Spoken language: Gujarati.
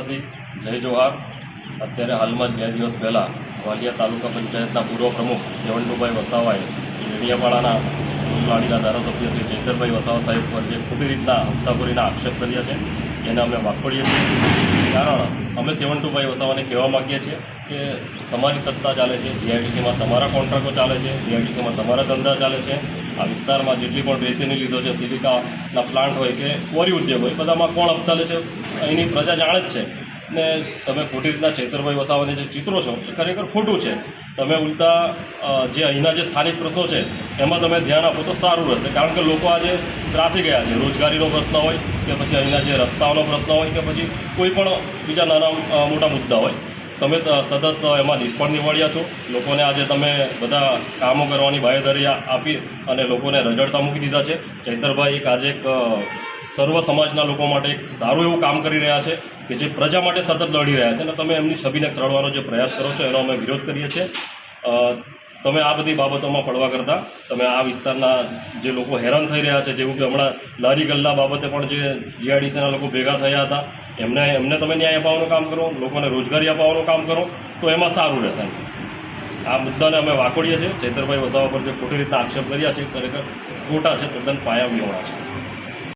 વાસી જય જોહાર અત્યારે હાલમાં જ બે દિવસ પહેલાં વાલિયા તાલુકા પંચાયતના પૂર્વ પ્રમુખ જવંતુભાઈ વસાવાએ રેડિયાપાડાના લાડીના ધારાસભ્ય શ્રી ચૈતરભાઈ વસાવા સાહેબ પર જે ખોટી રીતના હપ્તાખોરીના આક્ષેપ કર્યા છે, એને અમે વાખોડીએ છીએ. કારણ, અમે સેવન ટુ ફાઈવ વસાવાને કહેવા માગીએ છીએ કે તમારી સત્તા ચાલે છે, જીઆઈડીસીમાં તમારા કોન્ટ્રાક્ટો ચાલે છે, જીઆઈડીસીમાં તમારા ધંધા ચાલે છે, આ વિસ્તારમાં જેટલી પણ રેતીની લીધો છે, સિલિકાના પ્લાન્ટ હોય કે કોરી ઉદ્યોગ હોય, બધામાં કોણ હપ્તા છે? અહીંની પ્રજા જાણે જ છે. ને તમે ખોટી રીતના ચૈતરભાઈ વસાવાને જે ચિત્રો છો, એ ખરેખર ખોટું છે. તમે ઉલટા જે અહીંના જે સ્થાનિક પ્રશ્નો છે, એમાં તમે ધ્યાન આપો તો સારું રહેશે. કારણ કે લોકો આજે ત્રાસી ગયા છે. રોજગારીનો પ્રશ્ન હોય કે પછી અહીંના જે રસ્તાઓનો પ્રશ્ન હોય કે પછી કોઈ પણ બીજા નાના મોટા મુદ્દા હોય. તમે સતત એમાં નિષ્ફળ નીવડ્યા છો. લોકોને આજે તમે બધા કામો કરવાની બાહેધરી આપી અને લોકોને રજડતા મૂકી દીધા છે. ચૈતરભાઈ, એક આજે એક સર્વ સમાજના લોકો માટે એક સારું એવું કામ કરી રહ્યા છે કે જે પ્રજા માટે સતત લડી રહ્યા છે. અને તમે એમની છબીને ખરડવાનો જે પ્રયાસ કરો છો, એનો અમે વિરોધ કરીએ છીએ. તમે આ બધી બાબતોમાં પડવા કરતાં, તમે આ વિસ્તારના જે લોકો હેરાન થઈ રહ્યા છે, જેવું કે હમણાં લારી ગલ્લા બાબતે પણ જે જીઆઈડીસીના લોકો ભેગા થયા હતા, એમને એમને તમે ન્યાય અપાવવાનું કામ કરો, લોકોને રોજગારી અપાવવાનું કામ કરો, તો એમાં સારું રહેશે. આ મુદ્દાને અમે વાકોડીએ છીએ. ચૈતરભાઈ વસાવા પર જે ખોટી રીતના આક્ષેપ કર્યા છે ખરેખર ખોટા છે, તદ્દન પાયા વિહોણા છે.